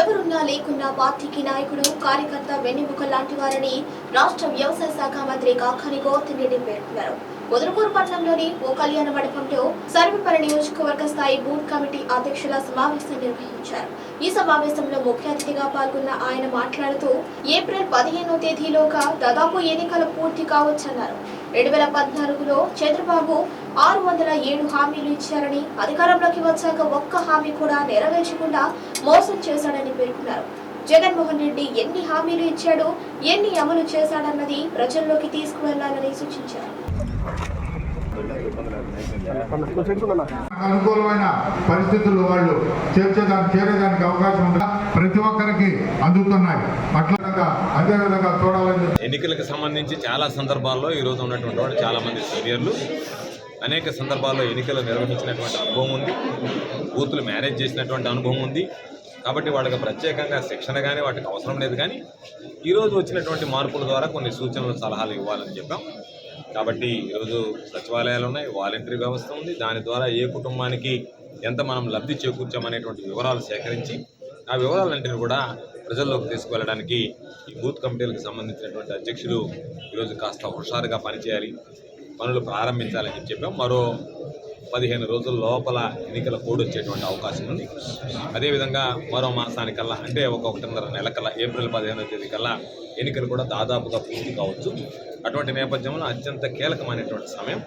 ఎవరున్నా లేకున్నా పార్టీకి నాయకుడు కార్యకర్త వెన్నెముక లాంటి వారని రాష్ట్ర వ్యవసాయ శాఖ మంత్రి కాకాని గౌతమ్ రెడ్డి పేర్కొన్నారు. ముదరపూర్ పట్టణంలోని ఓ కళ్యాణ మండపంలో సర్వపల్లి నియోజకవర్గ స్థాయి బూత్ కమిటీ అధ్యక్షుల సమావేశం నిర్వహించారు. ఈ సమావేశంలో ముఖ్య అతిథిగా పాల్గొన్న ఆయన మాట్లాడుతూ ఏప్రిల్ పదిహేనో తేదీలోగా దాదాపు ఎన్నికలు పూర్తి కావచ్చన్నారు. రెండు వేల పద్నాలుగులో చంద్రబాబు ఆరు వందల ఏడు హామీలు ఇచ్చారని అధికారంలోకి వచ్చాక ఒక్క హామీ కూడా నెరవేర్చకుండా మోసం చేశాడని పేర్కొన్నారు. జగన్మోహన్ రెడ్డి ఎన్ని హామీలు ఇచ్చాడో ఎన్ని అమలు చేశాడన్నది ప్రజల్లోకి తీసుకువెళ్ళాలని సూచించారు. అనుకూలమైన పరిస్థితులు వాళ్ళు చేర్చేదానికి చేరేదానికి అవకాశం ఉంది ప్రతి ఒక్కరికి అందుతున్నాయి. అట్లా చూడాలని ఎన్నికలకు సంబంధించి చాలా సందర్భాల్లో ఈరోజు ఉన్నటువంటి వాళ్ళు చాలామంది సీనియర్లు. అనేక సందర్భాల్లో ఎన్నికలు నిర్వహించినటువంటి అనుభవం ఉంది. బూతులు మేనేజ్ చేసినటువంటి అనుభవం ఉంది. కాబట్టి వాళ్ళకి ప్రత్యేకంగా శిక్షణ కానీ వాటికి అవసరం లేదు కానీ ఈరోజు వచ్చినటువంటి మార్పుల ద్వారా కొన్ని సూచనలు సలహాలు ఇవ్వాలని చెప్పాం. కాబట్టి ఈరోజు సచివాలయాలు ఉన్నాయి వాలంటరీ వ్యవస్థ ఉంది. దాని ద్వారా ఏ కుటుంబానికి ఎంత మనం లబ్ధి చేకూర్చామనేటువంటి వివరాలు సేకరించి ఆ వివరాలన్నింటినీ కూడా ప్రజల్లోకి తీసుకువెళ్ళడానికి ఈ బూత్ కమిటీలకు సంబంధించినటువంటి అధ్యక్షులు ఈరోజు కాస్త హుషారుగా పనిచేయాలి పనులు ప్రారంభించాలని చెప్పి చెప్పాం. మరో పదిహేను రోజుల లోపల ఎన్నికల కోడ్ వచ్చేటువంటి అవకాశం ఉంది. అదేవిధంగా మరో మాసానికల్లా అంటే ఒక ఒకటిన్నర నెల కల్లా ఏప్రిల్ పదిహేనో తేదీ కల్లా ఎన్నికలు కూడా దాదాపుగా పూర్తి కావచ్చు. అటువంటి నేపథ్యంలో అత్యంత కీలకమైనటువంటి సమయం.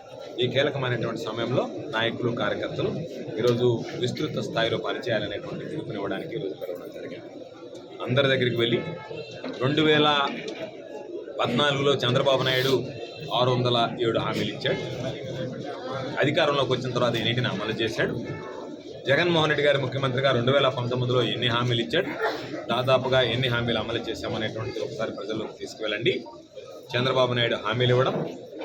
ఈ కీలకమైనటువంటి సమయంలో నాయకులు కార్యకర్తలు ఈరోజు విస్తృత స్థాయిలో పనిచేయాలనేటువంటి పిలుపునివ్వడానికి ఈరోజు పిలవడం జరిగింది. అందరి దగ్గరికి వెళ్ళి రెండు వేల పద్నాలుగులో చంద్రబాబు నాయుడు ఆరు వందల ఏడు హామీలు ఇచ్చాడు. అధికారంలోకి వచ్చిన తర్వాత ఎన్నిటిని అమలు చేశాడు. జగన్మోహన్ రెడ్డి గారు ముఖ్యమంత్రిగా రెండు వేల పంతొమ్మిదిలో ఎన్ని హామీలు ఇచ్చాడు? దాదాపుగా ఎన్ని హామీలు అమలు చేశామనేటువంటిది ఒకసారి ప్రజల్లోకి తీసుకువెళ్ళండి. చంద్రబాబు నాయుడు హామీలు ఇవ్వడం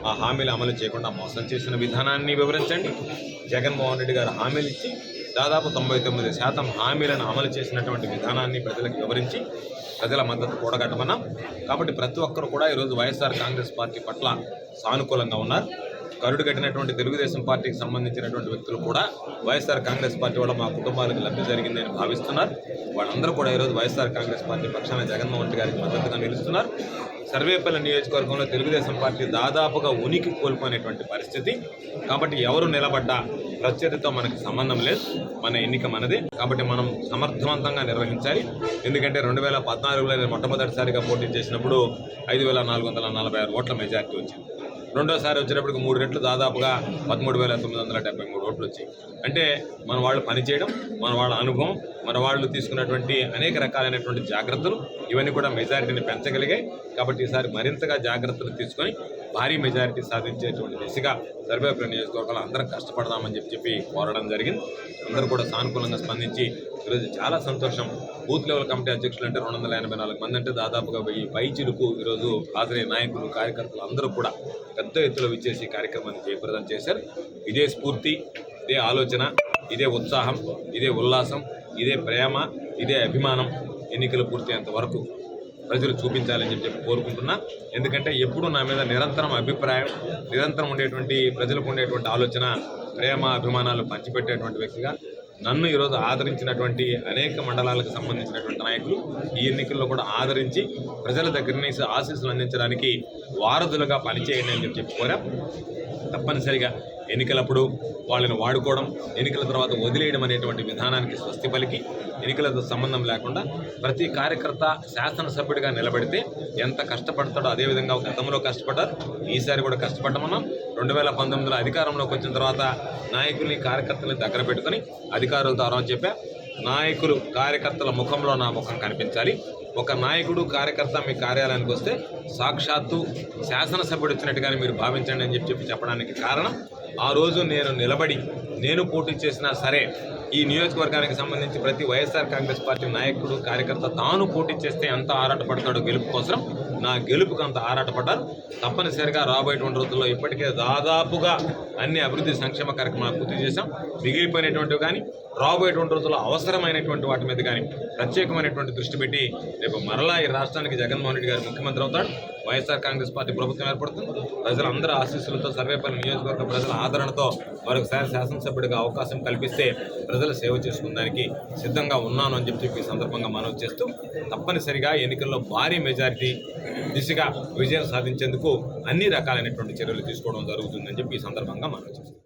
ఆ హామీలు అమలు చేయకుండా మోసం చేసిన విధానాన్ని వివరించండి. జగన్మోహన్ రెడ్డి గారు హామీలు ఇచ్చి దాదాపు తొంభై తొమ్మిది శాతం హామీలను అమలు చేసినటువంటి విధానాన్ని ప్రజలకు వివరించి ప్రజల మద్దతు కూడగట్టమన్నాం. కాబట్టి ప్రతి ఒక్కరు కూడా ఈరోజు వైఎస్ఆర్ కాంగ్రెస్ పార్టీ పట్ల సానుకూలంగా ఉన్నారు. కరుడు కట్టినటువంటి తెలుగుదేశం పార్టీకి సంబంధించినటువంటి వ్యక్తులు కూడా వైఎస్ఆర్ కాంగ్రెస్ పార్టీ వల్ల మా కుటుంబాలకు లబ్ధి జరిగిందని భావిస్తున్నారు. వాళ్ళందరూ కూడా ఈరోజు వైఎస్ఆర్ కాంగ్రెస్ పార్టీ పక్షాన జగన్మోహన్ గారికి మద్దతుగా నిలుస్తున్నారు. సర్వేపల్లి నియోజకవర్గంలో తెలుగుదేశం పార్టీ దాదాపుగా ఉనికి కోల్పోయినటువంటి పరిస్థితి. కాబట్టి ఎవరు నిలబడ్డా ప్రత్యర్థితో మనకి సంబంధం లేదు. మన ఎన్నిక మనదే. కాబట్టి మనం సమర్థవంతంగా నిర్వహించాలి. ఎందుకంటే రెండు వేల పద్నాలుగులో నేను మొట్టమొదటిసారిగా పోటీ చేసినప్పుడు ఐదు వేల నాలుగు వందల నలభై ఆరు ఓట్ల మెజార్టీ వచ్చింది. రెండోసారి వచ్చేటప్పటికి మూడు రెట్లు దాదాపుగా పదమూడు వేల తొమ్మిది వందల డెబ్బై మూడు ఓట్లు వచ్చాయి. అంటే మన వాళ్ళు పనిచేయడం మన వాళ్ళ అనుభవం మన వాళ్ళు తీసుకున్నటువంటి అనేక రకాలైనటువంటి జాగ్రత్తలు ఇవన్నీ కూడా మెజారిటీని పెంచగలిగాయి. కాబట్టి ఈసారి మరింతగా జాగ్రత్తలు తీసుకొని భారీ మెజారిటీ సాధించేటువంటి దిశగా సర్వేపల్లి నియోజకవర్గంలో అందరం కష్టపడదామని చెప్పి చెప్పి కోరడం జరిగింది. అందరూ కూడా సానుకూలంగా స్పందించి ఈరోజు చాలా సంతోషం. బూత్ లెవెల్ కమిటీ అధ్యక్షులు అంటే రెండు వందల ఎనభై నాలుగు మంది అంటే దాదాపుగా వెయ్యి పైచిలుకు ఈరోజు హాజరయ్యే నాయకులు కార్యకర్తలు అందరూ కూడా పెద్ద ఎత్తులో విచ్చేసి కార్యక్రమాన్ని జయప్రదం చేశారు. ఇదే స్ఫూర్తి ఇదే ఆలోచన ఇదే ఉత్సాహం ఇదే ఉల్లాసం ఇదే ప్రేమ ఇదే అభిమానం. ఎన్నికలు పూర్తయ్యేంత వరకు ప్రజలు చూపించాలని చెప్పి చెప్పి కోరుకుంటున్నా. ఎందుకంటే ఎప్పుడు నా మీద నిరంతరం అభిప్రాయం నిరంతరం ఉండేటువంటి ప్రజలకు ఉండేటువంటి ఆలోచన ప్రేమ అభిమానాలు పంచిపెట్టేటువంటి వ్యక్తిగా నన్ను ఈరోజు ఆదరించినటువంటి అనేక మండలాలకు సంబంధించినటువంటి నాయకులు ఈ ఎన్నికల్లో కూడా ఆదరించి ప్రజల దగ్గర నుంచి ఆశీస్సులు అందించడానికి వారధులుగా పనిచేయండి అని చెప్పి చెప్పి కోరాం. తప్పనిసరిగా ఎన్నికలప్పుడు వాళ్ళని వాడుకోవడం ఎన్నికల తర్వాత వదిలేయడం అనేటువంటి విధానానికి స్వస్తి పలికి ఎన్నికలతో సంబంధం లేకుండా ప్రతి కార్యకర్త శాసనసభ్యుడిగా నిలబడితే ఎంత కష్టపడతాడో అదేవిధంగా గతంలో కష్టపడ్డారు ఈసారి కూడా కష్టపడ్డామన్నాం. రెండు వేల పంతొమ్మిదిలో అధికారంలోకి వచ్చిన తర్వాత నాయకుల్ని కార్యకర్తల్ని దగ్గర పెట్టుకొని అధికారులతో ఆరోజు చెప్పా. నాయకులు కార్యకర్తల ముఖంలో నా ముఖం కనిపించాలి. ఒక నాయకుడు కార్యకర్త మీ కార్యాలయానికి వస్తే సాక్షాత్తు శాసనసభ్యుడు వచ్చినట్టుగానే మీరు భావించండి అని చెప్పి చెప్పి చెప్పడానికి కారణం ఆ రోజు నేను నిలబడి నేను పోటీ చేసినా సరే ఈ నియోజకవర్గానికి సంబంధించి ప్రతి వైఎస్ఆర్ కాంగ్రెస్ పార్టీ నాయకుడు కార్యకర్త తాను పోటీ చేస్తే ఎంత ఆరాటపడతాడో గెలుపు కోసం నా గెలుపుకు అంత ఆరాటపడ్డారు. తప్పనిసరిగా రాబోయేటువంటి రోజుల్లో ఇప్పటికే దాదాపుగా అన్ని అభివృద్ధి సంక్షేమ కార్యక్రమాలు పూర్తి చేశాం. మిగిలిపోయినటువంటివి కానీ రాబోయేటువంటి రోజుల్లో అవసరమైనటువంటి వాటి మీద కానీ ప్రత్యేకమైనటువంటి దృష్టి పెట్టి రేపు మరలా ఈ రాష్ట్రానికి జగన్మోహన్ రెడ్డి గారు ముఖ్యమంత్రి అవుతాడు. వైఎస్ఆర్ కాంగ్రెస్ పార్టీ ప్రభుత్వం ఏర్పడుతుంది. ప్రజలందరూ ఆశీస్సులతో సర్వేపల్లి నియోజకవర్గ ప్రజల ఆదరణతో మరొకసారి శాసనసభ్యుడిగా అవకాశం కల్పిస్తే ప్రజల సేవ చేసుకునేదానికి సిద్ధంగా ఉన్నాను అని చెప్పి ఈ సందర్భంగా మనవి చేస్తూ తప్పనిసరిగా ఎన్నికల్లో భారీ మెజారిటీ దిశగా విజయం సాధించేందుకు అన్ని రకాలైనటువంటి చర్యలు తీసుకోవడం జరుగుతుందని చెప్పి ఈ సందర్భంగా మనవి చేస్తాం